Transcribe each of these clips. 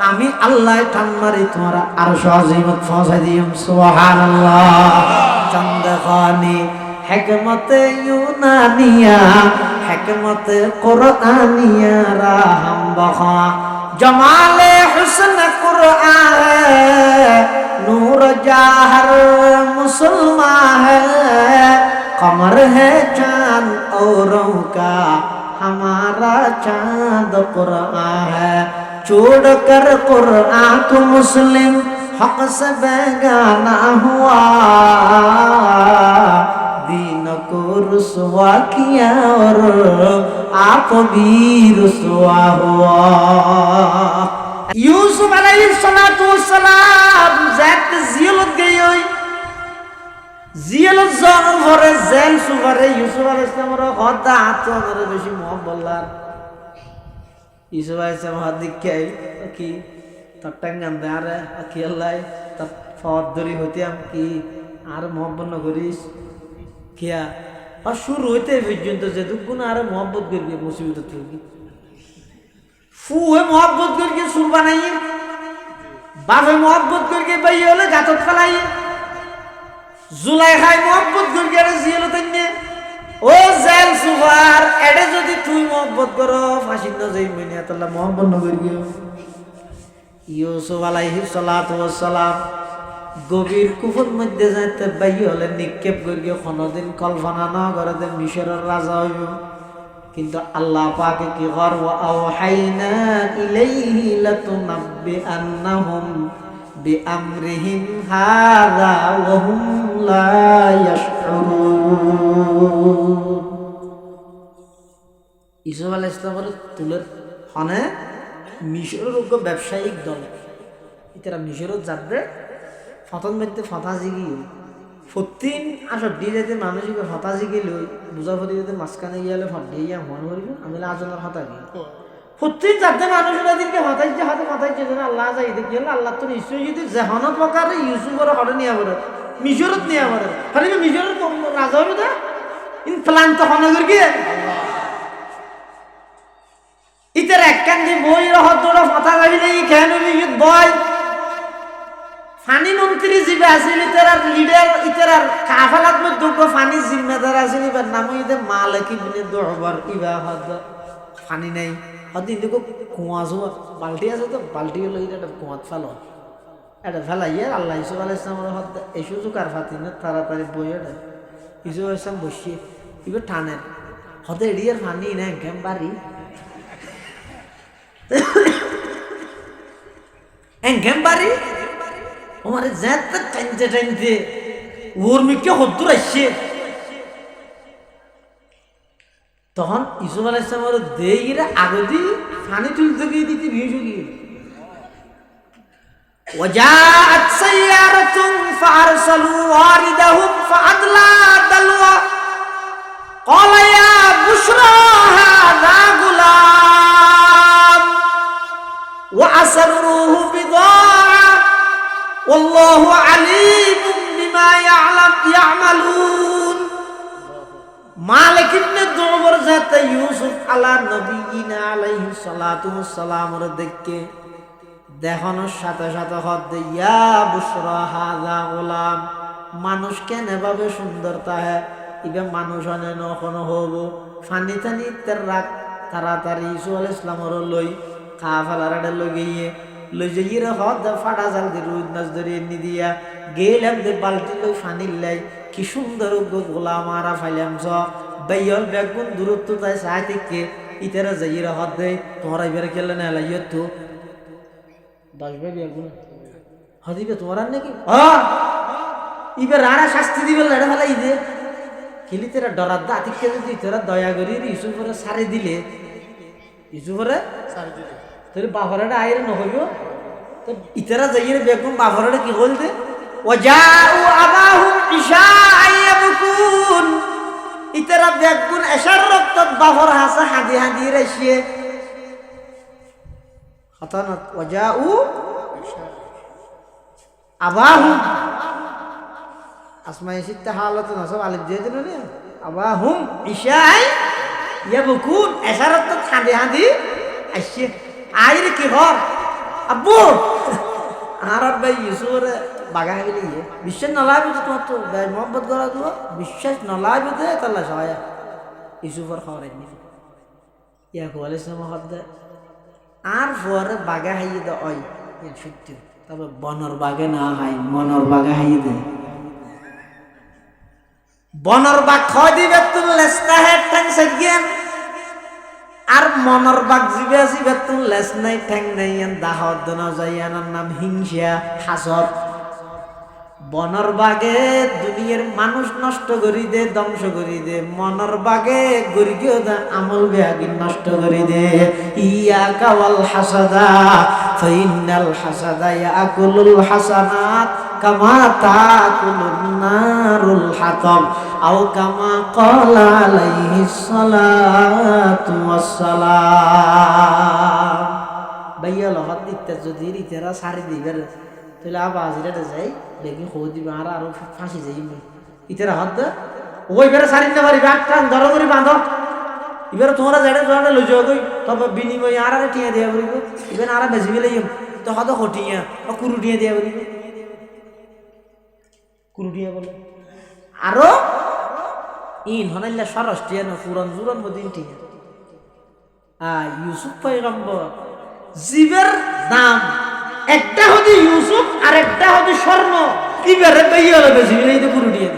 আমি আল্লাহ টান মারি তোমার আর সহজীবত পৌঁছাই দিম সোহান হেকমতে হেকমতে কোরআনিয়া জমালে হুসন কুরআন, নূর জাহর মুসলমান হে, কমর হে चांद कुरान है छोड़ कर कुरान को मुस्लिम हक से बेगाना हुआ दीन को रुसवा किया और आप भी रुसवा हुआ यूसुफ अलैहिस्सलाम जात जियलत गई हुई জিয়ালত যাওয়ার পরে জেল সুপারে ইউসুফ আল ইসলামের হদা আত্মনের বেশি মহব আল ইসলাম হাত দিকে কি তার টাঙ্গান দে আরে কি আল্লাহ তার ফদ ধরি হইতে আম কি আর মহব্বত করিস কিয়া আর শুরু হইতে পর্যন্ত যে দুগুণ আর মহব্বত করবি মুসিবত থাকবি ফুয়ে মহব্বত করকে সুর বানাই বাপে মহব্বত করকে বাইয়ে হলে গাতত ফেলাইয়ে জুলাই খাই মোহাম্মত গুরগেরে জিয়েলো তেনে ও জেল সুফার এডে যদি তুই মোহাম্মত করো ফাঁসি না যাই মনে আতাল্লাহ মোহাম্মত নগর গিয়ে। ইউসুফ আলাইহি সালাতু ওয়াসসালাম গভীর কুফুর মধ্যে যাইতে বাইয়ে হলে নিক্ষেপ করিয়ে কোনোদিন কল্পনা না করে যে মিশরের রাজা হইব। কিন্তু আল্লাহ পাকে কি কর ওয়া আওহাইনা ইলাইহি লাতুনাব্বি আন্নাহুম بأمرهم هذا وهم لا يشعرون ইসুফ আলাহ ইসলামের তুলের হনে মিশরের উগ্র ব্যবসায়িক দল এটারা মিশরত যাবে ফতন মধ্যে ফতা জিগি ফতিন আসব দিয়ে যেতে মানুষকে ফতা জিগি লই বুঝা ফতি যেতে মাঝখানে গিয়ালে ফট দিয়ে ইয়া মনে করিব আমি আজনের হতা গিয়ে প্রত্যেক যাতে মানুষরা দিনকে হতাইছে হাতে হতাইছে যেন আল্লাহ যাই দেখি আল্লাহ তো নিশ্চয়ই যদি জেহানত প্রকারে ইউসুফের হরে নিয়ে পারে মিশরত নিয়ে পারে খালি মিশরের রাজা হবে না? ইন প্লান তো হনগর গিয়ে ইতার একখান যে বই রহতরা ফাতা গাবিলে ই কেন বিদ্যুৎ বয়। ফানি মন্ত্রী জিবে আছিল ইতার লিডার ইতার কাফালাত মধ্যে ফানি জিম্মেদার আছিল ইবার নাম ইতে মালিক ইবনে দুবার ইবা ফানি নাই। হদ ইন্দুকো কুয়া জোয়া বালতি আছে তো বালতি হলো এটা কুয়াত ফেলো। এটা ফেলাইয়ে আল্লাহ ইসুফ আলাহ ইসলামের হদ এই সুযোগ আর ফাতিনে তাড়াতাড়ি বই এটা ইসুফ ইসলাম বসিয়ে ইবার টানের হদে এড়িয়ার ফানি না একদম বাড়ি একদম বাড়ি আমার যেতে টানতে টানতে ওর মিকে হদ্দুর আসছে তখন ইসুফ আলাহ ইসলামের দেইরা আগদি ফানি তুলতে গিয়ে দিতে ভিজু গিয়ে وجاءت سيارة فأرسلوا واردهم فأدلى دلوى قال يا بشرى هذا غلام وأسروه بضاعة والله عليم بما يعلم يعملون মালিক জাতে ইউসুফ আলা নবীনা আলাইহি সালাতু ওয়াসসালামের দেখকে দেখানোর সাথে সাথে হদ ইয়া বুশরা হাযা গোলাম, মানুষ কেন এভাবে সুন্দর তাহে? ইবে মানুষ অনে নখন হব। ফানি টানি তের রাখ তাড়াতাড়ি ইসু আল ইসলামর লই খা ফেলার লই গিয়ে লই যে ইরে হদ ফাটা জাল দি রুদ নাচ ধরে নি দিয়া গেলাম দে, বালতি লই ফানির লাই, কি সুন্দর গোলাম আরা ফাইলাম স। বাইয়ল বেগুন দূরত্ব তাই সাহায্য থেকে ইতারা যাইরা হাত দেয়। তোমার এবারে খেলে না এলাই তো বাসবে ব্যাগুন হদিবে তোমার নাকি? ইবার শাস্তি দিবে লড়ে ফেলাই দে খেলি তেরা ডরার দা আতিককে যদি তোরা দয়া করি ইউসুফরে সারে দিলে। ইউসুফরে সারে দিলে। তোর বাফরাটা আইরে নহইব। তো ইতারা বেগুন বাফরাটা কি হল দে? ওয়া জাউ আবাহুম ইশা ইতারা দেখুন এসার রক্ত বাফর হাসা হাঁদি হাঁদি রেসিয়ে হতানত ওজা উ আবাহু আসমাই সিত্তা হালত নসব আলিফ দিয়ে দিল রে আবাহুম ইশাই ইয়াবকুন এসার রক্ত হাঁদি হাঁদি আসছে আইর কি হর আব্বু আর ভাই ইউসুফ বাগা হয়ে গেলে ইয়ে। বিশ্বাস নলাইবে তো তোমার তো মোহাম্মদ করা তো। বিশ্বাস নলাইবে দে তাহলে সহায়। ইউসুফের খবর এমনি ইয়াকুব হদ আর পরে বাগা হাইয়ে দে ইয়া সত্যি। তবে বনর বাগে না হাই মনর বাগা হাইয়ে দে। বনর বাগ খয় দিবে তুল লেস্তা হে ঠ্যাং সাইগেন আর মনর বাগ জিবে জিবে তুল লেস নাই ঠ্যাং নাই দাহত দনা যাইয়ানার নাম হিংসা হাসত বনর বাগে দুনিয়ার মানুষ নষ্ট করি দে, ধ্বংস করি দে। মনর বাগে গরিগিও দা আমল বেহাগি নষ্ট করি দে। ইয়া কাওয়াল হাসাদা, ফাইনাল হাসাদা ইয়াকুলুল হাসানাত, কামা তাকুলুন নারুল হাতাব আও কামা ক্বালা আলাইহিস সালাতু ওয়াসসালাম। ভাইয়া লগত দিতে যদি রিতেরা সারি দিবের তাহলে আবার আজিরাটা যাই দেখি খো দিবে আর আরও ফাঁসি যাই ইতেরা হাত ওই বেড়ে সারি না পারিবে আটটা ধরো করে বাঁধো এবারে তোমরা যেটা তোমরা লই যাও কই তবে বিনিময় আর আর টিয়া দিয়া বলিব এবার আর বেশি গেলে তো হত হটিয়া বা কুরু টিয়া দিয়া বলিব কুরু টিয়া বলে আরও ইন হনাইলা সরস টিয়া না পুরন জুরন মদিন টিয়া আ ইউসুফ পয়গম্বর জীবের দাম একটা হচ্ছে ইউসুফ আর একটা হচ্ছে স্বর্ণ। কি বেড়ে পেয়ে হলো বেশি, এই তো পুরো দিয়ে।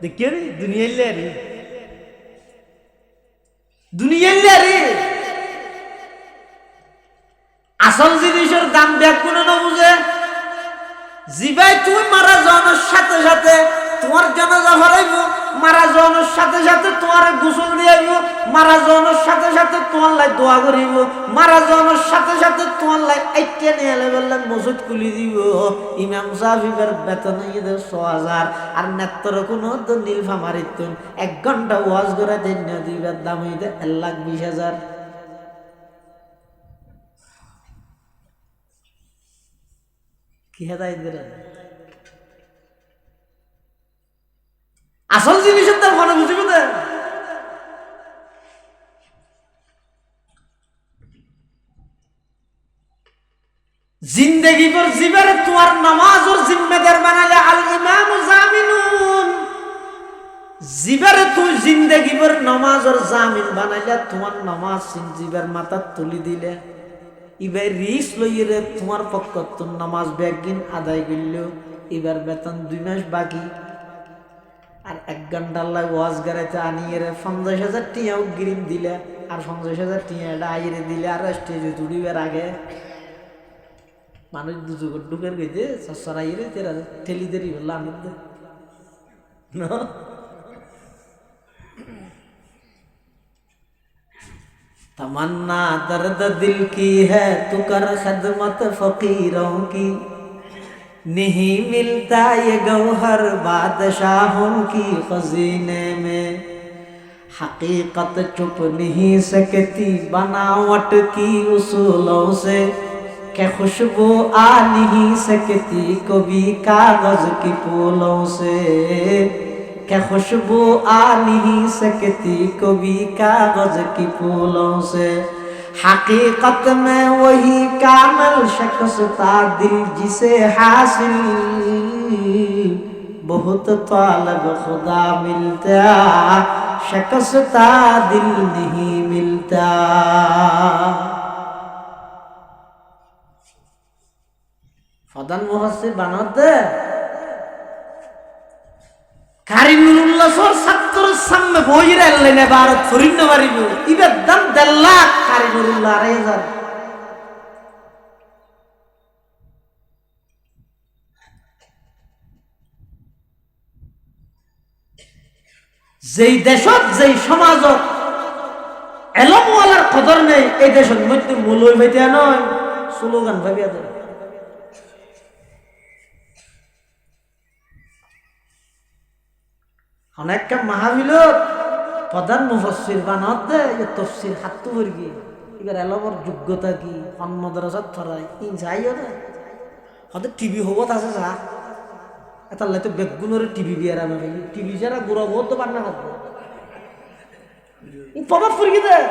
দিই রে? দুনিয়ার রে। দুনিয়ার রে। আসল জিনিসের দাম দেখ কোনো না বুঝে। জিবাই তুই মারা যাওয়ানোর সাথে সাথে তোমার জানাজা হরাইব। মারা যাওয়ানোর সাথে সাথে তোমার গোসল দিয়াইব মারা যাওয়ানোর সাথে সাথে তোমার লাই দোয়া করিব, মারা যাওয়ানোর সাথে সাথে তোমার লাই আইটিয়া নিয়ে বললে মসজিদ খুলি দিব। ইমাম সাহেবের বেতন ইয়ে দেব ছ হাজার, আর নেত্র কোনো তো নীলফা মারিতুন এক ঘণ্টা ওয়াজ করে দিন দিবার দাম হইতে এক লাখ বিশ হাজার। কি হেদায়ত দিলেন আসল জিনিসের দাম মনে বুঝিবে না জিন্দেগি পর জীবের তোমার নামাজ ওর জিম্মেদার বানালে আল ইমাম জামিনুন জীবের তুই জিন্দেগি পর নামাজ ওর জামিন বানাইলে তোমার নামাজ জীবের মাথা তুলি দিলে। এবার রিস লইয়ে তোমার পক্ষ তোর নামাজ ব্যাগিন আদায় করল এবার বেতন দুই মাস বাকি। আর এক ঘণ্টার লাই ওয়াজ গাড়াইতে আনিয়ে রে পঞ্চাশ হাজার টিয়াও গ্রিম দিলে, আর পঞ্চাশ হাজার টিয়া এটা আইরে দিলে আর স্টেজে তুলিবার আগে। মানুষ দুজোর ঢুকের গেছে সরাইরে তেরা ঠেলি দেরি বললো আমি না तमन्ना दर्द दिल की है तू कर खदमत फकीरों की नहीं मिलता ये गौहर बादशाहों की खजीने में हकीकत चुप नहीं सकती बनावट की उसूलों से کہ خوشبو آ نہیں سکتی کبھی کاغذ کی پھولوں سے کہ خوشبو آ نہیں سکتی کبھی کاغذ کی پھولوں سے حقیقت میں وہی کامل شخص تھا دل جسے حاصل بہت طالب خدا ملتا شخص تھا دل نہیں ملتا ফদান মহাসির বানাতে। কারিমুল্লাহ সর ছাত্র সামনে বইরে আনলেন এবার ফরিন মারিব ইবার দাম কারিমুল্লাহ যেই দেশত, যেই সমাজত এলমওয়ালার কদর নেই, এই দেশত মধ্যে মূল হইতে নয়, স্লোগান ভাবিয়া দেয় অনেকটা মাহাবিল প্রধান মুফসির বানাতে তফসির হাত তো ভরি এবার এলাবর যোগ্যতা কি? অন্য মাদ্রাসার থরাই ই যাই ওরা হয়তো টিভি হবত আছে যা। এটা লাই তো বেগুণরে টিভি বিয়ার আমি টিভি যারা গুড়া বহুত তো বান্না করব। প্রভাব ফুরকি দেয়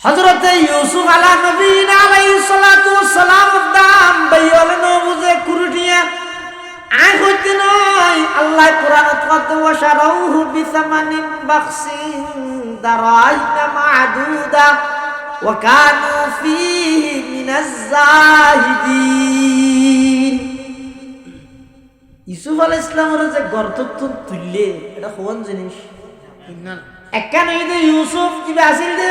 হজরতে ইউসুফ আলা নবীনা আলাইহিস সালাতু ওয়াসসালাম দাম বাইয়ল নবুজে কুরুটিয়া। আয় হইতে নয় আল্লাহ কোরআন কত ওয়াশারাউহু বিসামানিন বাখসিন দারাইনা মাদুদা। ওয়া কানু ফীহি মিনাজ জাহিদিন। ইউসুফ আলাইহিস যে গর্ত তুললে এটা কোন জিনিস। একখানে ইউসুফ কিবা আছিল দে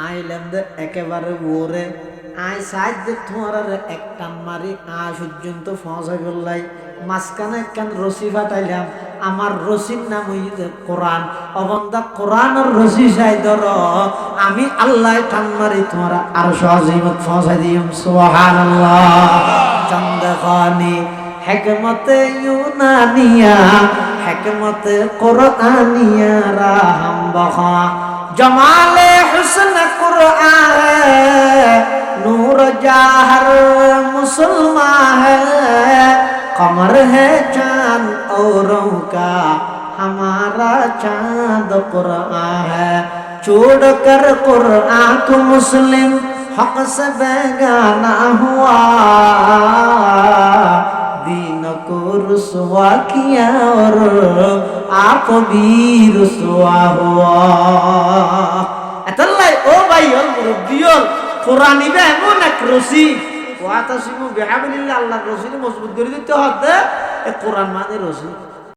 আইলাম দে একেবারে ওরে। আই সাইজ দে তোমার আর এক টান মারি আ পর্যন্ত পৌঁছাই বললাই মাঝখানে একখান রশি ফাটাইলাম। আমার রশির নাম হই যে কোরআন। অবন্দা কোরআনের রশি সাই ধর। আমি আল্লাহ টান মারি তোমার আর সহজিমত পৌঁছাই দিম সুবহানাল্লাহ। চন্দ্রখানি হেকমতে ইউনানিয়া, হেকমতে কোরআনিয়া, রাহম বখা। জমালে হুসন কুরআন নূর জাহর মুসলমান है कमर है चांद औरों का हमारा चांद कुरआन है छोड़ कर कुरआन को मुस्लिम हक से बेगाना हुआ دین کو رسوا کیا اور آپ بھی رسوا ہوا اللہ او بھائی اور مربیوں قرآنی بے امون ایک رسی وہاں تسیبو بحمد اللہ اللہ رسی نے مضبوط گردی تو حد ہے قرآن مانے رسی